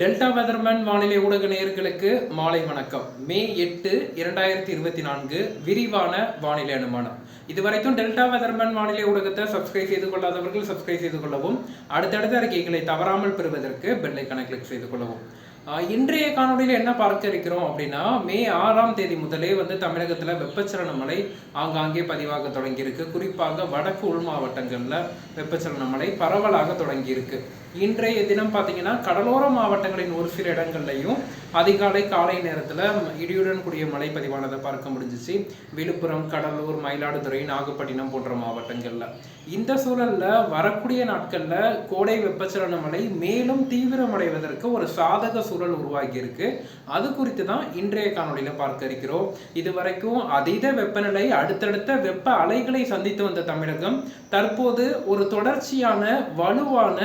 Delta weatherman வானிலை ஊடக நேயர்களுக்கு மாலை வணக்கம். மே எட்டு இரண்டாயிரத்தி இருபத்தி நான்கு விரிவான வானிலை அனுமானம். இதுவரைக்கும் டெல்டா வெதர்மேன் வானிலை ஊடகத்தை சப்ஸ்கிரைப் செய்து கொள்ளாதவர்கள் சப்ஸ்கிரைப் செய்து கொள்ளவும் அடுத்தடுத்த அறிக்கைகளை தவறாமல் பெறுவதற்கு பெல்லைக்கான கிளிக் செய்து கொள்ளவும். இன்றைய காணொலியில் என்ன பார்க்க இருக்கிறோம் அப்படின்னா மே ஆறாம் தேதி முதலே வந்து தமிழகத்தில் வெப்பச்சலன மழை ஆங்காங்கே பதிவாக தொடங்கியிருக்கு. குறிப்பாக வடக்கு உள் மாவட்டங்களில் வெப்பச்சலன மழை பரவலாக தொடங்கியிருக்கு. இன்றைய தினம் பார்த்தீங்கன்னா கடலோர மாவட்டங்களின் ஒரு சில இடங்கள்லையும் அதிகாலை காலை நேரத்தில் இடியுடன் கூடிய மழை பதிவானதை பார்க்க முடிஞ்சிச்சு. விழுப்புரம் கடலூர் மயிலாடுதுறை நாகப்பட்டினம் போன்ற மாவட்டங்களில். இந்த சூழலில் வரக்கூடிய நாட்களில் கோடை வெப்பச்சலன மழை மேலும் தீவிரமடைவதற்கு ஒரு சாதக சூழல் உருவாகி இருக்கு அது குறித்து தான் இன்றைய காணொலியில் பார்க்க இருக்கிறோம். இதுவரைக்கும் அதீத வெப்பநிலை அடுத்தடுத்த வெப்ப அலைகளை சந்தித்து வந்த தமிழகம் தற்போது ஒரு தொடர்ச்சியான வலுவான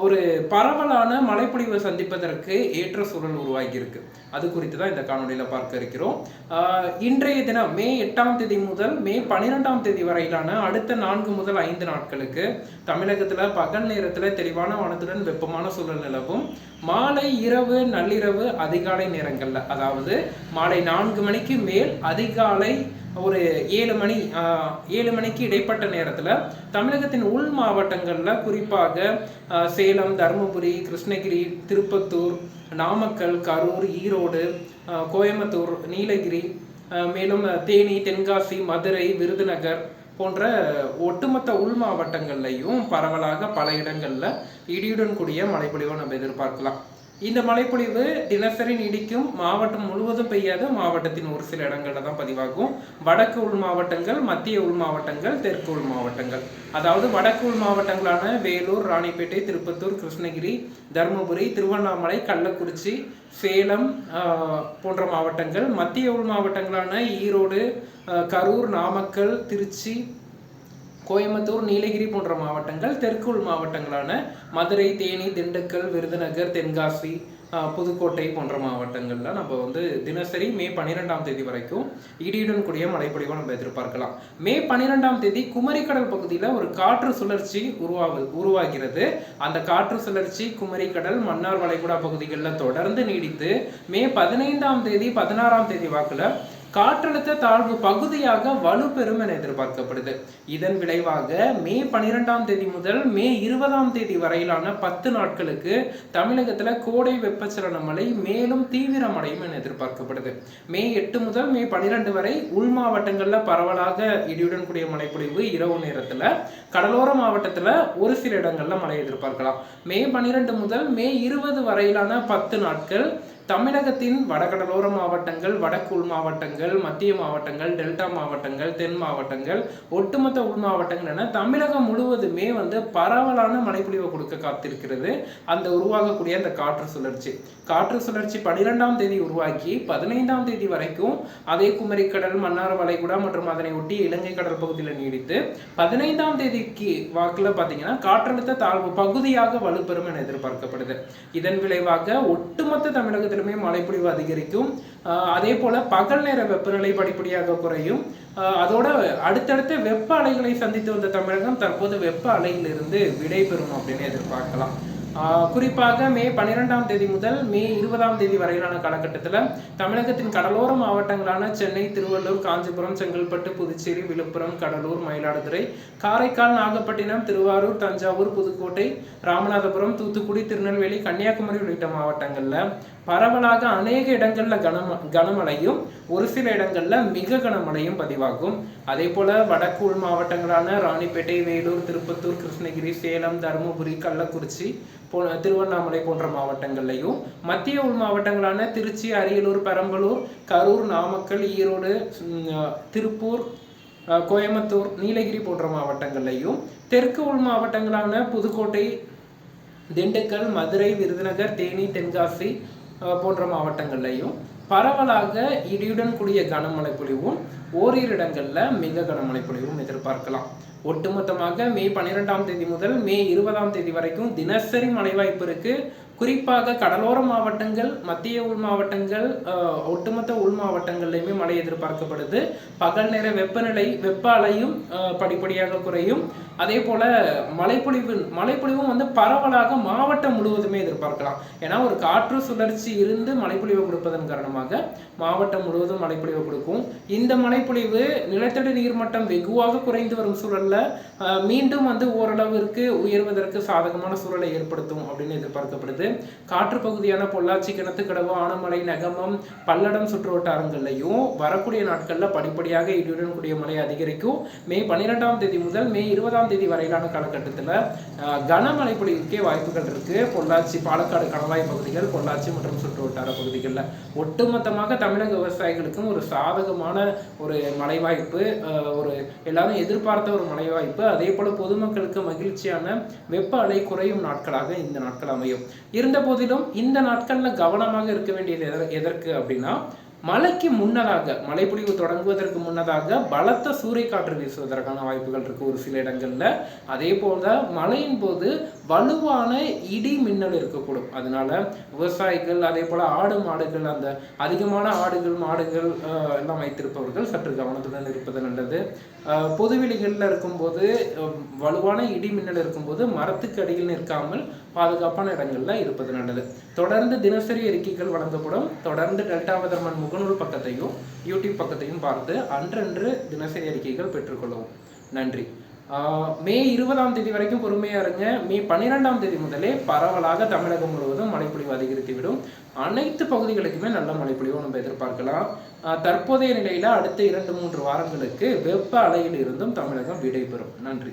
ஒரு பரவலான மழைப்பொழிவை சந்திப்பதற்கு ஏற்ற சூழல் உருவாகியிருக்கு. அது குறித்து தான் இந்த காணொலியில் பார்க்க இருக்கிறோம். இன்றைய தினம் மே எட்டாம் தேதி முதல் மே பன்னிரெண்டாம் தேதி வரையிலான அடுத்த நான்கு முதல் ஐந்து நாட்களுக்கு தமிழகத்தில் பகல் நேரத்தில் தெளிவான வானத்துடன் வெப்பமான சூழல் நிலவும். மாலை இரவு நள்ளிரவு அதிகாலை நேரங்களில் அதாவது மாலை நான்கு மணிக்கு மேல் அதிகாலை ஒரு ஏழு மணி ஏழு மணிக்கு இடைப்பட்ட நேரத்தில் தமிழகத்தின் உள் மாவட்டங்களில் குறிப்பாக சேலம் தருமபுரி கிருஷ்ணகிரி திருப்பத்தூர் நாமக்கல் கரூர் ஈரோடு கோயம்புத்தூர் நீலகிரி மேலும் தேனி தென்காசி மதுரை விருதுநகர் போன்ற ஒட்டுமொத்த உள் மாவட்டங்கள்லையும் பரவலாக பல இடங்களில் இடியுடன் கூடிய மழைப்பொழிவை நம்ம எதிர்பார்க்கலாம். இந்த மழைப்பொழிவு தினசரி நீடிக்கும். மாவட்டம் முழுவதும் பெய்யாத மாவட்டத்தின் ஒரு சில இடங்களில் தான் பதிவாகும். வடக்கு உள் மாவட்டங்கள் மத்திய உள் மாவட்டங்கள் தெற்கு உள் மாவட்டங்கள். அதாவது வடக்கு உள் மாவட்டங்களான வேலூர் ராணிப்பேட்டை திருப்பத்தூர் கிருஷ்ணகிரி தருமபுரி திருவண்ணாமலை கள்ளக்குறிச்சி சேலம் போன்ற மாவட்டங்கள். மத்திய உள் மாவட்டங்களான ஈரோடு கரூர் நாமக்கல் திருச்சி கோயம்புத்தூர் நீலகிரி போன்ற மாவட்டங்கள் தெற்கு உள் மாவட்டங்களான மதுரை தேனி திண்டுக்கல் விருதுநகர் தென்காசி புதுக்கோட்டை போன்ற மாவட்டங்களில் நம்ம வந்து தினசரி மே பன்னிரெண்டாம் தேதி வரைக்கும் இடியுடன் கூடிய மழைப்பொழிவை நம்ம எதிர்பார்க்கலாம். மே பன்னிரெண்டாம் தேதி குமரிக்கடல் பகுதியில் ஒரு காற்று சுழற்சி உருவாகு உருவாகிறது. அந்த காற்று சுழற்சி குமரிக்கடல் மன்னார் வளைகுடா பகுதிகளில் தொடர்ந்து நீடித்து மே பதினைந்தாம் தேதி பதினாறாம் தேதி வாக்கில் காற்றழுத்த தாழ்வு பகுதியாக வலுப்பெறும் என எதிர்பார்க்கப்படுது. இதன் விளைவாக மே பனிரெண்டாம் தேதி முதல் மே இருபதாம் தேதி வரையிலான பத்து நாட்களுக்கு தமிழகத்தில் கோடை வெப்பச்சலன மழை மேலும் தீவிரமடையும் என எதிர்பார்க்கப்படுது. மே எட்டு முதல் மே பன்னிரெண்டு வரை உள் மாவட்டங்களில் பரவலாக இடியுடன் கூடிய மழைப்பொழிவு இரவு நேரத்தில் கடலோர மாவட்டத்தில் ஒரு சில இடங்களில் மழை எதிர்பார்க்கலாம். மே பன்னிரெண்டு முதல் மே இருபது வரையிலான பத்து நாட்கள் தமிழகத்தின் வடகடலோர மாவட்டங்கள் வடக்கு உள் மாவட்டங்கள் மத்திய மாவட்டங்கள் டெல்டா மாவட்டங்கள் தென் மாவட்டங்கள் ஒட்டுமொத்த உள் மாவட்டங்கள் என தமிழகம் முழுவதுமே வந்து பரவலான மழைப்பொழிவை கொடுக்க காத்திருக்கிறது. அந்த உருவாகக்கூடிய அந்த காற்று சுழற்சி. காற்று சுழற்சி பன்னிரெண்டாம் தேதி உருவாக்கி பதினைந்தாம் தேதி வரைக்கும் அதே குமரிக்கடல் மன்னார் வளைகுடா மற்றும் அதனை ஒட்டி இலங்கை கடல் பகுதியில் நீடித்து பதினைந்தாம் தேதிக்கு வாக்கில் பார்த்தீங்கன்னா காற்றழுத்த தாழ்வு பகுதியாக வலுப்பெறும் என எதிர்பார்க்கப்படுது. இதன் விளைவாக ஒட்டுமொத்த தமிழகத்திலுமே மழைப்பொழிவு அதிகரிக்கும். ஆஹ் அதே போல பகல் நேர வெப்பநிலை படிப்படியாக குறையும். அதோட அடுத்தடுத்த வெப்ப அலைகளை சந்தித்து வந்த தமிழகம் தற்போது வெப்ப அலையிலிருந்து விடைபெறும் அப்படின்னு எதிர்பார்க்கலாம். குறிப்பாக மே பன்னிரெண்டாம் தேதி முதல் மே இருபதாம் தேதி வரையிலான காலகட்டத்தில் தமிழகத்தின் கடலோர மாவட்டங்களான சென்னை திருவள்ளூர் காஞ்சிபுரம் செங்கல்பட்டு புதுச்சேரி விழுப்புரம் கடலூர் மயிலாடுதுறை காரைக்கால் நாகப்பட்டினம் திருவாரூர் தஞ்சாவூர் புதுக்கோட்டை ராமநாதபுரம் தூத்துக்குடி திருநெல்வேலி கன்னியாகுமரி உள்ளிட்ட மாவட்டங்களில் பரவலாக அநேக இடங்களில் கனம கனமழையும் ஒரு சில இடங்களில் மிக கனமழையும் பதிவாகும். அதே போல் வடக்கு உள் மாவட்டங்களான ராணிப்பேட்டை வேலூர் திருப்பத்தூர் கிருஷ்ணகிரி சேலம் தருமபுரி கள்ளக்குறிச்சி போ திருவண்ணாமலை போன்ற மாவட்டங்கள்லையும் மத்திய உள் மாவட்டங்களான திருச்சி அரியலூர் பெரம்பலூர் கரூர் நாமக்கல் ஈரோடு திருப்பூர் கோயம்புத்தூர் நீலகிரி போன்ற மாவட்டங்கள்லையும் தெற்கு உள் மாவட்டங்களான புதுக்கோட்டை திண்டுக்கல் மதுரை விருதுநகர் தேனி தென்காசி போன்ற மாவட்டங்கள்லையும் பரவலாக இடியுடன் கூடிய கனமழை பொழிவும் ஓரிரு இடங்களில் மிக கனமழை பொழிவும் எதிர்பார்க்கலாம். ஒட்டுமொத்தமாக மே பன்னிரெண்டாம் தேதி முதல் மே இருபதாம் தேதி வரைக்கும் தினசரி மழை வாய்ப்பு இருக்கு. குறிப்பாக கடலோர மாவட்டங்கள் மத்திய உள் மாவட்டங்கள் ஒட்டுமொத்த உள் மாவட்டங்கள்லையுமே மழை எதிர்பார்க்கப்படுது. பகல் நேர வெப்பநிலை வெப்ப அலையும் படிப்படியாக குறையும். அதே போல் மழைப்பொழிவு மழைப்பொழிவும் வந்து பரவலாக மாவட்டம் முழுவதுமே எதிர்பார்க்கலாம். ஏன்னா ஒரு காற்று சுழற்சி இருந்து மழைப்பொழிவை கொடுப்பதன் காரணமாக மாவட்டம் முழுவதும் மழைப்பொழிவை கொடுக்கும். இந்த மழைப்பொழிவு நிலத்தடி நீர்மட்டம் வெகுவாக குறைந்து வரும் சூழல்ல மீண்டும் வந்து ஓரளவிற்கு உயர்வதற்கு சாதகமான சூழலை ஏற்படுத்தும் அப்படின்னு எதிர்பார்க்கப்படுது. காற்று பகுதியான பொள்ளாச்சி கிணத்துக்கடவு ஆனமலை நகமம் பல்லடம் சுற்றுவட்டாரங்கள்லையும் வரக்கூடிய நாட்களில் படிப்படியாக இடியுடன் கூடிய மழை அதிகரிக்கும். மே பன்னிரெண்டாம் தேதி முதல் மே இருபதாம் தேதி வரையிலான காலகட்டத்தில் கனமழை பொழிவுக்கே வாய்ப்புகள் இருக்கு. பொள்ளாச்சி பாலக்காடு கணவாய் பகுதிகள் பொள்ளாச்சி மற்றும் சுற்று வட்டார பகுதிகளில். ஒட்டுமொத்தமாக தமிழக விவசாயிகளுக்கும் ஒரு சாதகமான ஒரு மழை வாய்ப்பு ஒரு எல்லாரும் எதிர்பார்த்த ஒரு மழை வாய்ப்பு அதே போல பொதுமக்களுக்கு மகிழ்ச்சியான வெப்ப அலை குறையும் நாட்களாக இந்த நாட்கள் அமையும். இருந்த போதிலும் இந்த நாட்களில் கவனமாக இருக்க வேண்டியது எதற்கு அப்படின்னா மழைக்கு முன்னதாக மழைப்பொழிவு தொடங்குவதற்கு முன்னதாக பலத்த சூறைக்காற்று வீசுவதற்கான வாய்ப்புகள் இருக்கு ஒரு சில இடங்கள்ல. அதே போல மழையின் போது வலுவான இடி மின்னல் இருக்கக்கூடும். அதனால விவசாயிகள் அதே போல ஆடு மாடுகள் அந்த அதிகமான ஆடுகள் மாடுகள் எல்லாம் வைத்திருப்பவர்கள் சற்று கவனத்துடன் இருப்பது நல்லது. பொதுவெளிகளில் இருக்கும்போது வலுவான இடி மின்னல் இருக்கும்போது மரத்துக்கு அடியில் நிற்காமல் பாதுகாப்பான இடங்கள்ல இருப்பது நல்லது. தொடர்ந்து தினசரி அறிக்கைகள் வழங்கப்படும். தொடர்ந்து டெல்டா வெதர்மன் முகநூல் பக்கத்தையும் யூடியூப் பக்கத்தையும் பார்த்து அன்றன்று தினசரி அறிக்கைகள் பெற்றுக்கொள்ளவும். நன்றி. மே இருபதாம் தேதி வரைக்கும் பொறுமையாக இருங்க. மே பன்னிரெண்டாம் தேதி முதலே பரவலாக தமிழகம் முழுவதும் மழைப்பொழிவு அதிகரித்துவிடும் அனைத்து பகுதிகளுக்குமே நல்ல மழைப்பொழிவு நம்ம எதிர்பார்க்கலாம். தற்போதைய நிலையில் அடுத்த இரண்டு மூன்று வாரங்களுக்கு வெப்ப அலையில் இருந்தும் தமிழகம் விடைபெறும். நன்றி.